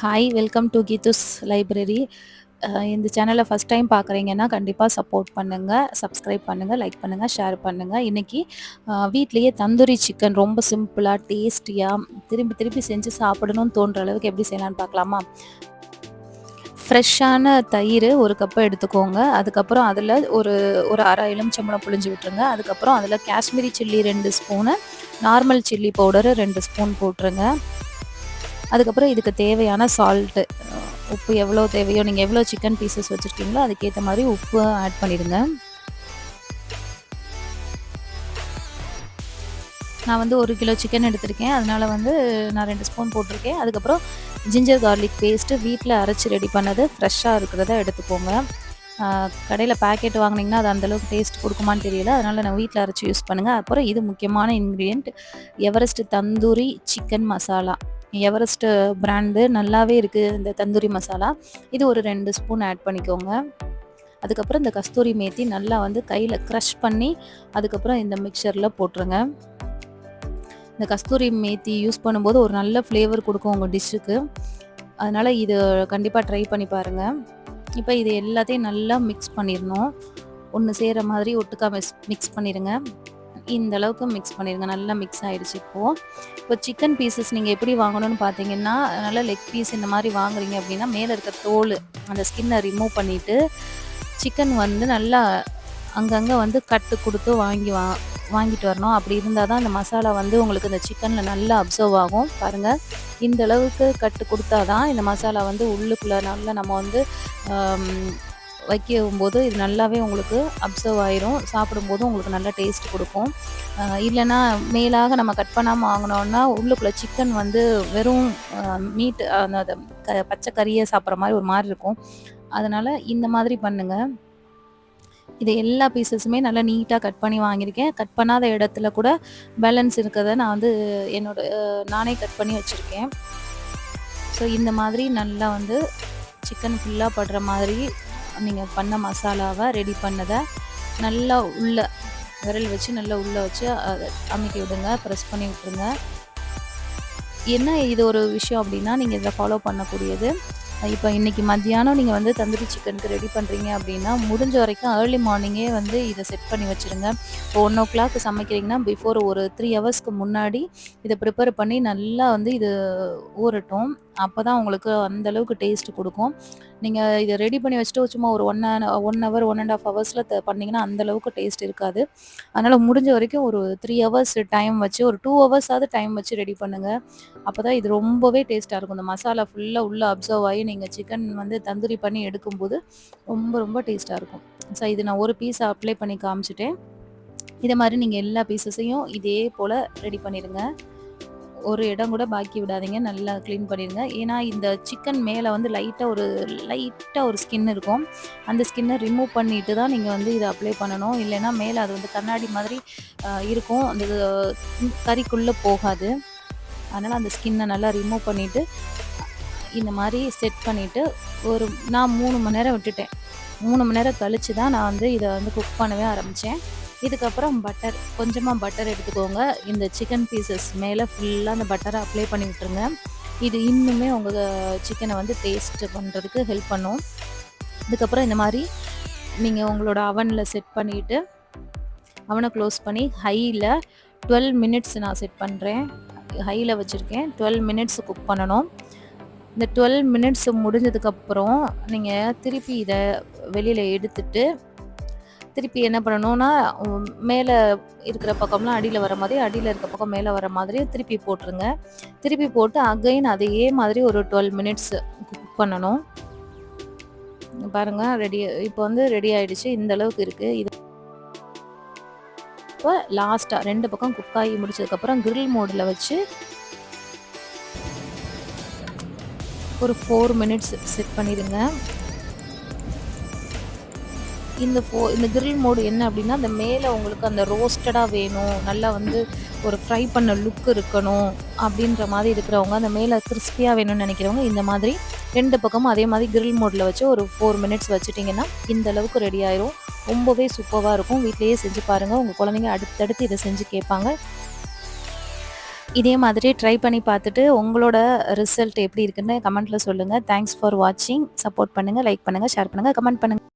Hi welcome to Geethu's library இந்த சேனலை first time பார்க்குறீங்கன்னா கண்டிப்பாக சப்போர்ட் பண்ணுங்கள் சப்ஸ்கிரைப் பண்ணுங்கள் லைக் பண்ணுங்கள் ஷேர் பண்ணுங்கள் இன்றைக்கி வீட்லேயே தந்தூரி சிக்கன் ரொம்ப சிம்பிளாக டேஸ்டியாக திரும்பி திருப்பி செஞ்சு சாப்பிடணும்னு தோன்ற அளவுக்கு எப்படி செய்யலான்னு பார்க்கலாமா? ஃப்ரெஷ்ஷான தயிர் ஒரு கப்பை எடுத்துக்கோங்க. அதுக்கப்புறம் அதில் ஒரு ஒரு அரை எலுமிச்சம்பளம் புழிஞ்சு விட்டுருங்க. அதுக்கப்புறம் அதில் காஷ்மீரி சில்லி ரெண்டு ஸ்பூனு நார்மல் சில்லி பவுடரு ரெண்டு ஸ்பூன் போட்டுருங்க. அதுக்கப்புறம் இதுக்கு தேவையான சால்ட்டு உப்பு எவ்வளோ தேவையோ நீங்கள் எவ்வளோ சிக்கன் பீசஸ் வச்சுருக்கீங்களோ அதுக்கேற்ற மாதிரி உப்பு ஆட் பண்ணிடுங்க. நான் வந்து ஒரு கிலோ சிக்கன் எடுத்திருக்கேன். அதனால் வந்து நான் ரெண்டு ஸ்பூன் போட்டிருக்கேன். அதுக்கப்புறம் ஜிஞ்சர் கார்லிக் பேஸ்ட்டு வீட்டில் அரைச்சி ரெடி பண்ணது ஃப்ரெஷ்ஷாக இருக்கிறத எடுத்துக்கோங்க. கடையில் பேக்கெட் வாங்கினீங்கன்னா அது அந்தளவுக்கு டேஸ்ட் கொடுக்குமான்னு தெரியல. அதனால் நான் வீட்டில் அரைச்சி யூஸ் பண்ணுங்கள் அப்புறம் இது முக்கியமான ingredient Everest tandoori chicken masala Everest brand நல்லாவே இருக்குது இந்த தந்தூரி மசாலா. இது ஒரு ரெண்டு ஸ்பூன் ஆட் பண்ணிக்கோங்க. அதுக்கப்புறம் இந்த கஸ்தூரி மேத்தி நல்லா வந்து கையில் க்ரஷ் பண்ணி அதுக்கப்புறம் இந்த மிக்சரில் போட்டுருங்க. இந்த கஸ்தூரி மேத்தி யூஸ் பண்ணும்போது ஒரு நல்ல ஃப்ளேவர் கொடுக்கும் உங்கள் டிஷ்ஷுக்கு அதனால் இது கண்டிப்பாக ட்ரை பண்ணி பாருங்கள் இப்போ இது எல்லாத்தையும் நல்லா மிக்ஸ் பண்ணிடணும். ஒன்று செய்கிற மாதிரி ஒட்டுக்கா மிக்ஸ் மிக்ஸ் பண்ணிடுங்க. இந்த அளவுக்கு மிக்ஸ் பண்ணிடுங்க நல்லா மிக்ஸ் ஆகிடுச்சு இப்போது இப்போ சிக்கன் பீசஸ் நீங்கள் எப்படி வாங்கணும்னு பார்த்தீங்கன்னா நல்லா லெக் பீஸ் இந்த மாதிரி வாங்குறீங்க அப்படின்னா மேலே இருக்க தோல் அந்த ஸ்கின்னை ரிமூவ் பண்ணிவிட்டு சிக்கன் வந்து நல்லா அங்கங்கே வந்து கட்டு கொடுத்து வாங்கி வா வாங்கிட்டு வரணும். அப்படி இருந்தால் தான் அந்த மசாலா வந்து உங்களுக்கு இந்த சிக்கனில் நல்லா அப்சர்வ் ஆகும். பாருங்கள் இந்த அளவுக்கு கட்டு கொடுத்தா தான் இந்த மசாலா வந்து உள்ளுக்குள்ளே நல்லா நம்ம வந்து வைக்கும்போது இது நல்லாவே உங்களுக்கு அப்சர்வ் ஆயிரும். சாப்பிடும்போது உங்களுக்கு நல்ல டேஸ்ட் கொடுக்கும். இல்லைன்னா மேலாக நம்ம கட் பண்ணாமல் வாங்கினோன்னா உள்ளுக்குள்ளே சிக்கன் வந்து வெறும் மீட் அந்த க பச்சை கறியை சாப்பிட்ற மாதிரி ஒரு மாதிரி இருக்கும். அதனால் இந்த மாதிரி பண்ணுங்கள் இது எல்லா பீசஸுமே நல்லா நீட்டாக கட் பண்ணி வாங்கியிருக்கேன். கட் பண்ணாத இடத்துல கூட பேலன்ஸ் இருக்கிறத நான் வந்து என்னோட நானே கட் பண்ணி வச்சுருக்கேன். ஸோ இந்த மாதிரி நல்லா வந்து சிக்கன் ஃபுல்லாக படுற மாதிரி நீங்கள் பண்ண மசாலாவை ரெடி பண்ணதை நல்லா உள்ள விரல் வச்சு நல்லா உள்ளே வச்சு அமைக்கி விடுங்க ப்ரெஸ் பண்ணி விட்டுருங்க. என்ன இது ஒரு விஷயம் அப்படின்னா நீங்கள் இதை ஃபாலோ பண்ணக்கூடியது. இப்போ இன்றைக்கி மத்தியானம் நீங்கள் வந்து தந்தூரி சிக்கனுக்கு ரெடி பண்ணுறீங்க அப்படின்னா முடிஞ்ச வரைக்கும் ஏர்லி மார்னிங்கே வந்து இதை செட் பண்ணி வச்சுருங்க. இப்போ ஒன் ஓ கிளாக் சமைக்கிறீங்கன்னா பிஃபோர் ஒரு த்ரீ ஹவர்ஸ்க்கு முன்னாடி இதை ப்ரிப்பேர் பண்ணி நல்லா வந்து இது ஊறட்டும். அப்போ தான் உங்களுக்கு அந்தளவுக்கு டேஸ்ட் கொடுக்கும். நீங்கள் இதை ரெடி பண்ணி வச்சுட்டு சும்மா ஒரு one one hour one and half ஹவர்ஸில் பண்ணிங்கன்னா அந்தளவுக்கு டேஸ்ட் இருக்காது. அதனால் முடிஞ்ச வரைக்கும் ஒரு த்ரீ ஹவர்ஸ் டைம் வச்சு ஒரு டூ ஹவர்ஸாவது டைம் வச்சு ரெடி பண்ணுங்கள் அப்போ தான் இது ரொம்பவே டேஸ்ட்டாக இருக்கும். இந்த மசாலா ஃபுல்லாக உள்ளே அப்சர்வ் ஆகி நீங்கள் சிக்கன் வந்து தந்தூரி பண்ணி எடுக்கும்போது ரொம்ப ரொம்ப டேஸ்ட்டாக இருக்கும். ஸோ இது நான் ஒரு பீஸ் அப்ளை பண்ணி காமிச்சிட்டேன். இதை மாதிரி நீங்கள் எல்லா பீசஸையும் இதே போல் ரெடி பண்ணிடுங்க. ஒரு இடம் கூட பாக்கி விடாதீங்க. நல்லா க்ளீன் பண்ணிடுங்க ஏன்னா இந்த சிக்கன் மேலே வந்து லைட்டாக ஒரு லைட்டாக ஒரு ஸ்கின் இருக்கும். அந்த ஸ்கின்னை ரிமூவ் பண்ணிட்டு தான் நீங்கள் வந்து இதை அப்ளை பண்ணணும். இல்லைன்னா மேலே அது வந்து கண்ணாடி மாதிரி இருக்கும். அந்த கறிக்குள்ளே போகாது. அதனால் அந்த ஸ்கின்னை நல்லா ரிமூவ் பண்ணிவிட்டு இந்த மாதிரி செட் பண்ணிவிட்டு ஒரு நான் மூணு மணி நேரம் விட்டுட்டேன். மூணு மணி நேரம் கழித்து தான் நான் வந்து இதை வந்து குக் பண்ணவே ஆரம்பித்தேன் இதுக்கப்புறம் பட்டர் கொஞ்சமாக பட்டர் எடுத்துக்கோங்க. இந்த சிக்கன் பீசஸ் மேலே ஃபுல்லாக அந்த பட்டரை அப்ளை பண்ணி விட்டுருங்க. இது இன்னுமே உங்கள் சிக்கனை வந்து டேஸ்ட் பண்ணுறதுக்கு ஹெல்ப் பண்ணும். இதுக்கப்புறம் இந்த மாதிரி நீங்கள் உங்களோட அவனில் செட் பண்ணிவிட்டு அவனை க்ளோஸ் பண்ணி ஹையில் டுவெல் மினிட்ஸ் நான் செட் பண்ணுறேன் ஹையில் வச்சுருக்கேன். டுவெல் மினிட்ஸ் குக் பண்ணணும். இந்த டுவெல் மினிட்ஸ் முடிஞ்சதுக்கப்புறம் நீங்கள் திருப்பி இதை வெளியில் எடுத்துட்டு திருப்பி என்ன பண்ணணும்னா மேலே இருக்கிற பக்கம்லாம் அடியில் வர மாதிரி அடியில் இருக்க பக்கம் மேலே வர மாதிரி திருப்பி போட்டுருங்க. திருப்பி போட்டு அகைன் அதே மாதிரி ஒரு டுவெல் மினிட்ஸ் குக் பண்ணணும். பாருங்கள் ரெடி இப்போ வந்து ரெடி ஆகிடுச்சு இந்த அளவுக்கு இருக்குது இது இப்போ லாஸ்ட்டாக ரெண்டு பக்கம் குக் ஆகி முடிச்சதுக்கப்புறம் கிரில் மோடில் வச்சு ஒரு ஃபோர் மினிட்ஸ் செட் பண்ணிடுங்க. இந்த ஃபோ இந்த கிரில் மோடு என்ன அப்படின்னா அந்த மேலே உங்களுக்கு அந்த ரோஸ்டடாக வேணும். நல்லா வந்து ஒரு ஃப்ரை பண்ண லுக் இருக்கணும் அப்படின்ற மாதிரி இருக்கிறவங்க அந்த மேலே கிறிஸ்பியாக வேணும்னு நினைக்கிறவங்க இந்த மாதிரி ரெண்டு பக்கமும் அதே மாதிரி கிரில் மோடில் வச்சு ஒரு ஃபோர் மினிட்ஸ் வச்சுட்டிங்கன்னா இந்த அளவுக்கு ரெடி ஆயிரும். ரொம்பவே சூப்பராக இருக்கும். வீட்லேயே செஞ்சு பாருங்கள் உங்கள் குழந்தைங்க அடுத்தடுத்து இதை செஞ்சு கேட்பாங்க. இதே மாதிரி ட்ரை பண்ணி பார்த்துட்டு உங்களோட ரிசல்ட் எப்படி இருக்குன்னு கமெண்ட்டில் சொல்லுங்கள் தேங்க்ஸ் ஃபார் வாட்சிங் சப்போர்ட் பண்ணுங்கள் லைக் பண்ணுங்கள் ஷேர் பண்ணுங்கள் கமெண்ட் பண்ணுங்கள்